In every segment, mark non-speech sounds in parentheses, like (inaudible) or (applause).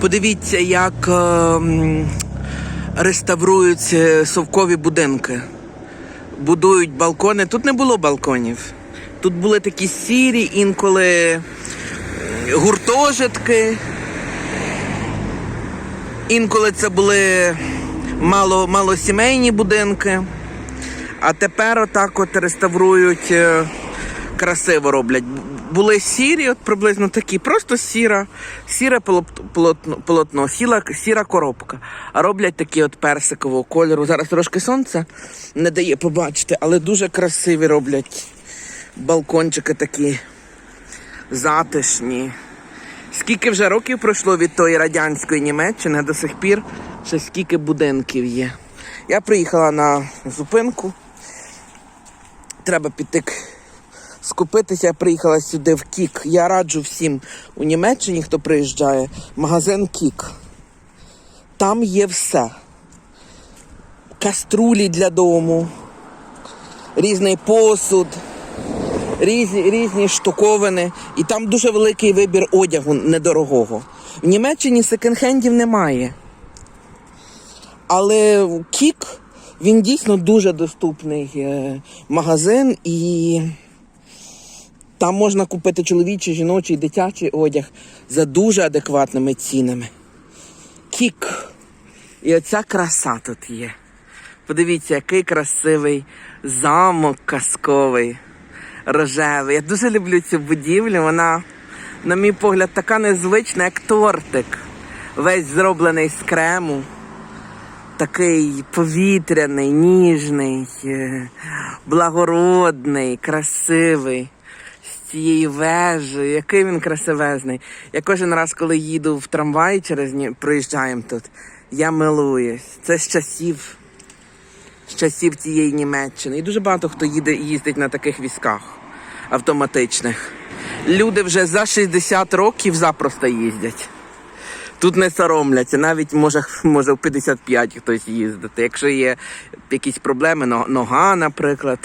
Подивіться, як е, реставрують совкові будинки. Будують балкони. Тут не було балконів. Тут були такі сірі, інколи е, гуртожитки. Інколи це були мало, малосімейні будинки. А тепер отак от реставрують, е, красиво роблять. Були сірі, от приблизно такі, просто сіра, сіре полотно, полотно сіла, сіра коробка. А роблять такі от персикового кольору. Зараз трошки сонце не дає побачити, але дуже красиві роблять балкончики такі затишні. Скільки вже років пройшло від тої радянської Німеччини, до сих пір ще скільки будинків є. Я приїхала на зупинку. Треба піти скупитися. Я приїхала сюди в Кік. Я раджу всім у Німеччині, хто приїжджає, магазин Кік. Там є все. Каструлі для дому, різний посуд різні, різні штуковини, і там дуже великий вибір одягу недорогого. В Німеччині секонд-хендів немає. Але Кік він дійсно дуже доступний е, магазин, і там можна купити чоловічий, жіночий, дитячий одяг за дуже адекватними цінами. Кік. І оця краса тут є. Подивіться, який красивий замок казковий рожевий. Я дуже люблю цю будівлю. Вона, на мій погляд, така незвична, як тортик. Весь зроблений з крему. Такий повітряний, ніжний, е, благородний, красивий. Цією вежею, який він красивезний. Я кожен раз, коли їду в трамваї через Ні- проїжджаємо тут, я милуюсь. Це з часів з часів цієї Німеччини. І дуже багато хто їде, їздить на таких візках автоматичних. Люди вже за 60 років запросто їздять. Тут не соромляться, навіть може, може в 55 хтось їздити. Якщо є якісь проблеми, нога, наприклад,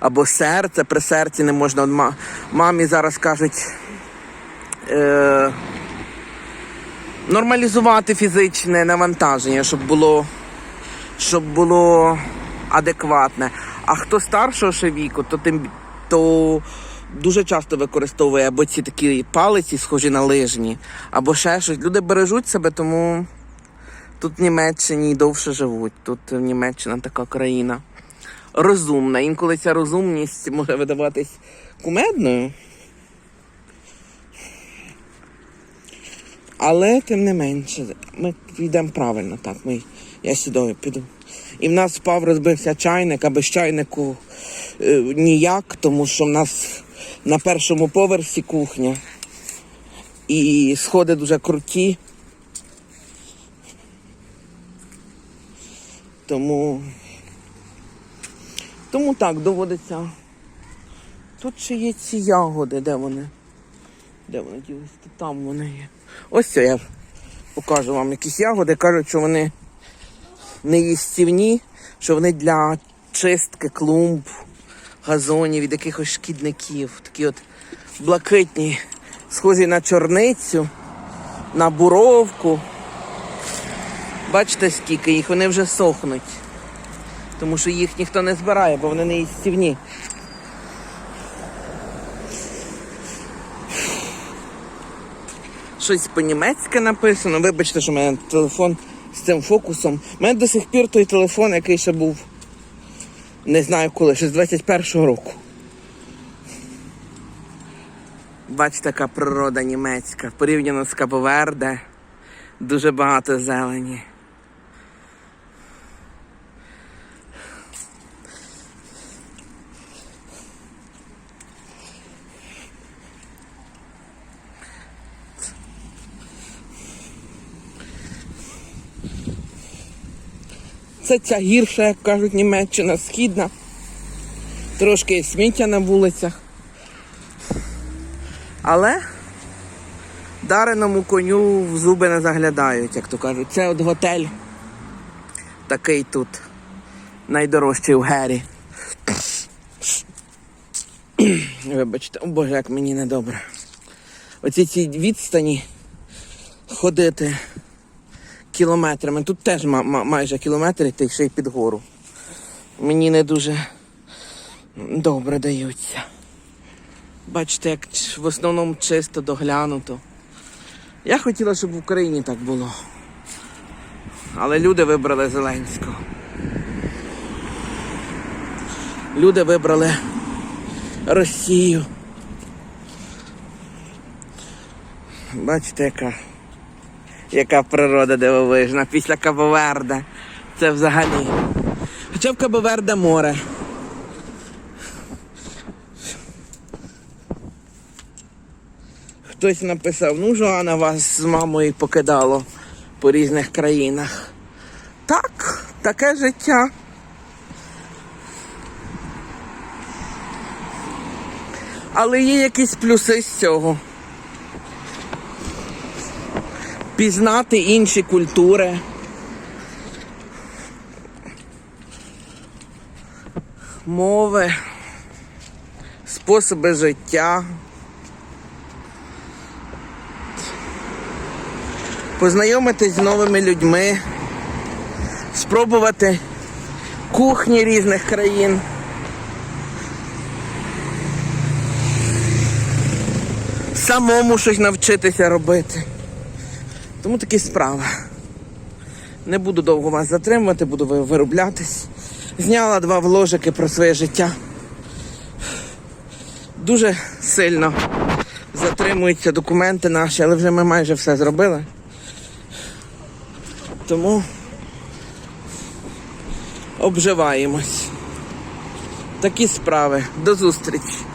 або серце, при серці не можна. Мамі зараз кажуть. Е- нормалізувати фізичне навантаження, щоб було щоб було адекватне. А хто старшого ще віку, то тим то дуже часто використовує або ці такі палиці, схожі на лижні, або ще щось. Люди бережуть себе, тому тут в Німеччині довше живуть. Тут Німеччина така країна розумна. Інколи ця розумність може видаватись кумедною. Але тим не менше, ми йдемо правильно, так. Ми, я сюди піду. І в нас впав, розбився чайник, а без чайнику е, ніяк, тому що в нас на першому поверсі кухня. І сходи дуже круті. Тому. Тому так, доводиться. Тут ще є ці ягоди, де вони? Де вони ділися? Там вони є. Ось це я покажу вам якісь ягоди. Кажуть, що вони не їстівні, що вони для чистки клумб, газонів від якихось шкідників. Такі от блакитні, схожі на чорницю, на буровку. Бачите, скільки їх, вони вже сохнуть. Тому що їх ніхто не збирає, бо вони не їстівні. щось по-німецьки написано. Вибачте, що в мене телефон з цим фокусом. У мене до сих пір той телефон, який ще був, не знаю коли, ще з 21-го року. Бачите, яка природа німецька. Порівняно з Кабоверде. Дуже багато зелені. Це ця гірша, як кажуть, Німеччина, східна. Трошки сміття на вулицях. Але дареному коню в зуби не заглядають, як то кажуть. Це от готель. Такий тут. Найдорожчий в Гері. (clears throat) Вибачте, о Боже, як мені недобре. Оці ці відстані ходити кілометрами. Тут теж ма- ма- майже кілометр йти ще й під гору. Мені не дуже добре даються. Бачите, як в основному чисто доглянуто. Я хотіла, щоб в Україні так було. Але люди вибрали Зеленського. Люди вибрали Росію. Бачите, яка, яка природа дивовижна після Кабоверда. Це взагалі. Хоча в Кабоверде море. Хтось написав, ну Жоана вас з мамою покидало по різних країнах. Так, таке життя. Але є якісь плюси з цього. Пізнати інші культури. Мови, способи життя. Познайомитись з новими людьми, спробувати кухні різних країн. Самому щось навчитися робити. Тому такі справи. Не буду довго вас затримувати, буду вироблятись. Зняла два вложики про своє життя. Дуже сильно затримуються документи наші, але вже ми майже все зробили. Тому обживаємось. Такі справи. До зустрічі.